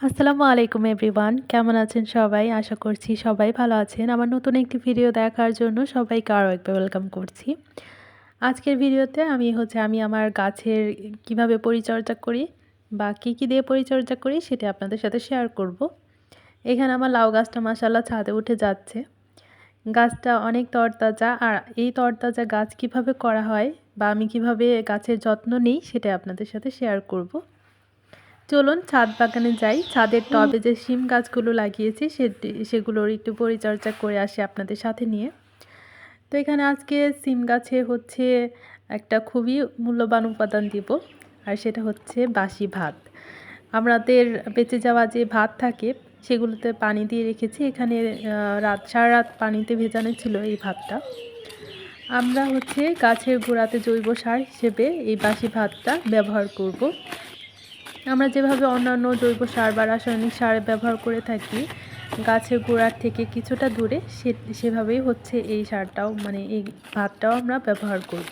আসসালামু আলাইকুম এভরিওয়ান কেমন আছেন সবাই? আশা করছি সবাই ভালো আছেন। আমার নতুন একটি ভিডিও দেখার জন্য সবাইকে আরও একবার ওয়েলকাম করছি। আজকের ভিডিওতে আমি হচ্ছে, আমি আমার গাছের কীভাবে পরিচর্যা করি বা কী কী দিয়ে পরিচর্যা করি সেটা আপনাদের সাথে শেয়ার করব। এখানে আমার লাউ গাছটা মাসাল্লাহ ছাদে উঠে যাচ্ছে। গাছটা অনেক তরতাজা। আর এই তরতাজা গাছ কীভাবে করা হয় বা আমি কীভাবে গাছের যত্ন নিই সেটা আপনাদের সাথে শেয়ার করব। চলুন ছাদ বাগানে যাই। ছাদের টবে যে শিম গাছগুলো লাগিয়েছি সে সেগুলোর একটু পরিচর্যা করে আসি আপনাদের সাথে নিয়ে। তো এখানে আজকে সিম গাছে হচ্ছে একটা খুবই মূল্যবান উপাদান দিব আর সেটা হচ্ছে বাসি ভাত। আমাদের বেঁচে যাওয়া যে ভাত থাকে সেগুলোতে পানি দিয়ে রেখেছি। এখানে রাত সারা রাত পানিতে ভেজানো ছিল এই ভাতটা। আমরা হচ্ছে গাছের গোড়াতে জৈব সার হিসেবে এই বাসি ভাতটা ব্যবহার করব। আমরা যেভাবে অন্যান্য জৈব সার বা রাসায়নিক সার ব্যবহার করে থাকি, গাছের গোড়ার থেকে কিছুটা দূরে সে, সেভাবেই হচ্ছে এই সারটাও মানে এই ভাতটাও আমরা ব্যবহার করব।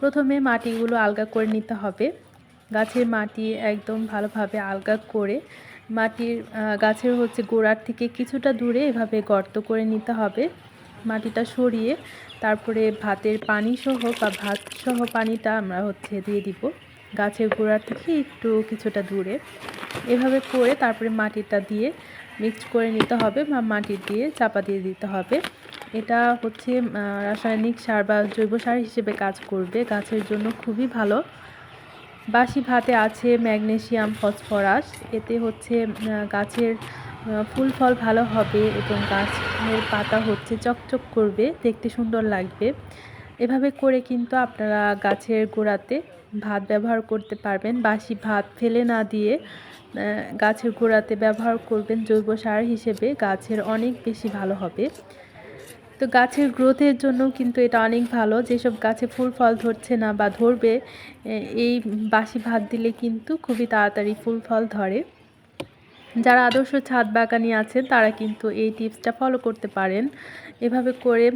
প্রথমে মাটিগুলো আলগা করে নিতে হবে। গাছের মাটি একদম ভালোভাবে আলগা করে মাটির গাছের হচ্ছে গোড়ার থেকে কিছুটা দূরে এভাবে গর্ত করে নিতে হবে। মাটিটা সরিয়ে তারপরে ভাতের পানি সহ বা ভাত সহ পানিটা আমরা হচ্ছে দিয়ে দিব। গাছের গোড়ার থেকে একটু কিছুটা দূরে। এভাবে করে তারপরে মাটিটা দিয়ে মিক্সড করে নিতে হবে বা মাটি দিয়ে চাপা দিয়ে দিতে হবে। এটা হচ্ছে রাসায়নিক সার বা জৈব সার হিসেবে কাজ করবে। গাছের জন্য খুবই ভালো। বাসি ভাতে আছে ম্যাগনেশিয়াম ফসফরাস। এতে হচ্ছে গাছের ফুল ফল ভালো হবে এবং গাছের পাতা হচ্ছে চকচক করবে, দেখতে সুন্দর লাগবে। এভাবে করে কিন্তু আপনারা গাছের গোড়াতে ভাত ব্যবহার করতে পারবেন। বাসি ভাত ফেলে না দিয়ে গাছের গোড়াতে ব্যবহার করবেন জৈব সার হিসেবে। গাছের অনেক বেশি ভালো হবে। তো গাছের গ্রোথের জন্য কিন্তু এটা অনেক ভালো। যেসব গাছে ফুল, ফল ধরছে না বা ধরবে এই বাসি ভাত দিলে কিন্তু খুবই তাড়াতাড়ি ফুল, ফল ধরে। যারা আদর্শ ছাদ বাগানি আছেন, তারা কিন্তু এই টিপসটা ফলো করতে পারেন। এভাবে করে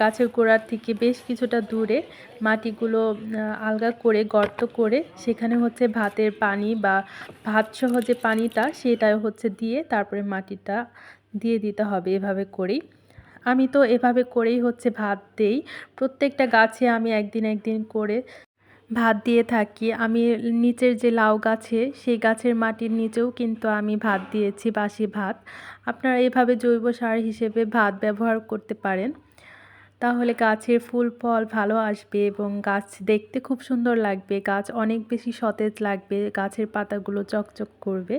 গাছের গোড়ার থেকে বেশ কিছুটা দূরে মাটিগুলো আলগা করে, গর্ত করে, সেখানে হচ্ছে ভাতের পানি বা ভাত সহ যে পানিটা সেটা হচ্ছে দিয়ে তারপরে মাটিটা দিয়ে দিতে হবে এভাবে করেই। আমি তো এভাবে করেই হচ্ছে ভাত দেই। প্রত্যেকটা গাছে আমি একদিন একদিন করে ভাত দিয়ে থাকি। আমি নিচের যে লাউ গাছে সেই গাছের মাটির নিচেও কিন্তু আমি ভাত দিয়েছি, বাসি ভাত। আপনারা এভাবে জৈব সার হিসেবে ভাত ব্যবহার করতে পারেন। তাহলে গাছের ফুল, ফল ভালো আসবে এবং গাছ দেখতে খুব সুন্দর লাগবে। গাছ অনেক বেশি সতেজ লাগবে, গাছের পাতাগুলো চকচক করবে।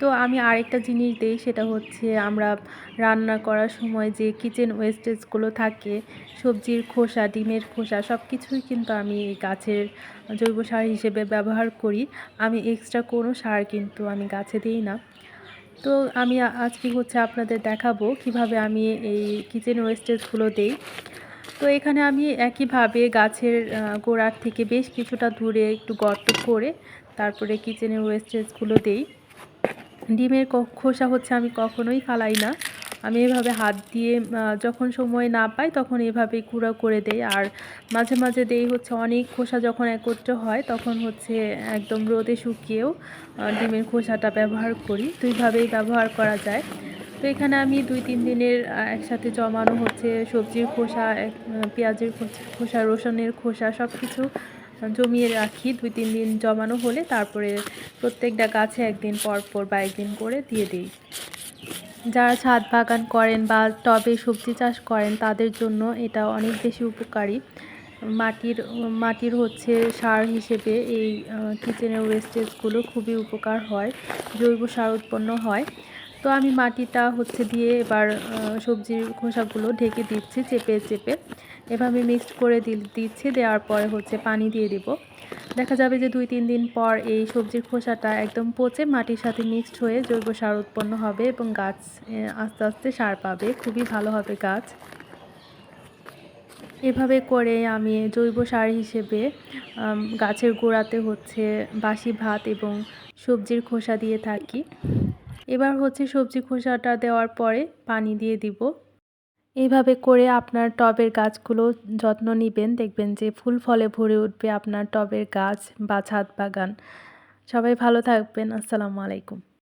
তো আমি আরেকটা জিনিস দিই, সেটা হচ্ছে আমরা রান্না করার সময় যে কিচেন ওয়েস্টেজগুলো থাকে, সবজির খোসা, ডিমের খোসা সব কিছুই কিন্তু আমি এই গাছের জৈব সার হিসেবে ব্যবহার করি। আমি এক্সট্রা কোনো সার কিন্তু আমি গাছে দিই না। তো আমি আজকে হচ্ছে আপনাদের দেখাবো কীভাবে আমি এই কিচেন ওয়েস্টেজগুলো দেই। তো এখানে আমি একইভাবে গাছের গোড়ার থেকে বেশ কিছুটা দূরে একটু গর্ত করে তারপরে কিচেনের ওয়েস্টেজগুলো দেই। ডিমের খোসা হচ্ছে আমি কখনোই ফালাই না। আমি এভাবে হাত দিয়ে যখন সময় না পাই তখন এভাবে কুড়া করে দেই। আর মাঝে মাঝে দেই হচ্ছে অনেক খোসা যখন একত্র হয় তখন হচ্ছে একদম রোদে শুকিয়েও ডিমের খোসাটা ব্যবহার করি। দুইভাবেই ব্যবহার করা যায়। তো এখানে আমি দুই তিন দিনের একসাথে জমানো হচ্ছে সবজির খোসা পেঁয়াজের খোসা রসুনের খোসা সব কিছু জমিয়ে রাখি, দুই, তিন দিন জমানো হলে তারপরে প্রত্যেকটা গাছে একদিন পর পর বা একদিন করে দিয়ে দিই। যারা ছাদ বাগান করেন বা টবে সবজি চাষ করেন, তাদের জন্য এটা অনেক বেশি উপকারী। মাটির মাটির হচ্ছে সার হিসেবে এই কিচেনের ওয়েস্টেজগুলো খুবই উপকার হয়, জৈব সার উৎপন্ন হয়। তো আমি মাটিটা হচ্ছে দিয়ে এবার সবজির খোসাগুলো ঢেকে দিচ্ছি চেপে চেপে। এভাবে মিক্সড করে দিচ্ছি, দেওয়ার পরে হচ্ছে পানি দিয়ে দিব। দেখা যাবে যে দুই, তিন দিন পর এই সবজির খোসাটা একদম পচে মাটির সাথে মিক্সড হয়ে জৈব সার উৎপন্ন হবে এবং গাছ আস্তে আস্তে সার পাবে। খুবই ভালো হবে গাছ। এভাবে করে আমি জৈব সার হিসেবে গাছের গোড়াতে হচ্ছে বাসি ভাত এবং সবজির খোসা দিয়ে থাকি। এবার হচ্ছে সবজি খোসাটা দেওয়ার পরে পানি দিয়ে দিব। এইভাবে করে আপনার টবের গাছগুলো যত্ন নেবেন। দেখবেন যে ফুল ফলে ভরে উঠবে আপনার টবের গাছ বা ছাদ বাগান। সবাই ভালো থাকবেন। আসসালামু আলাইকুম।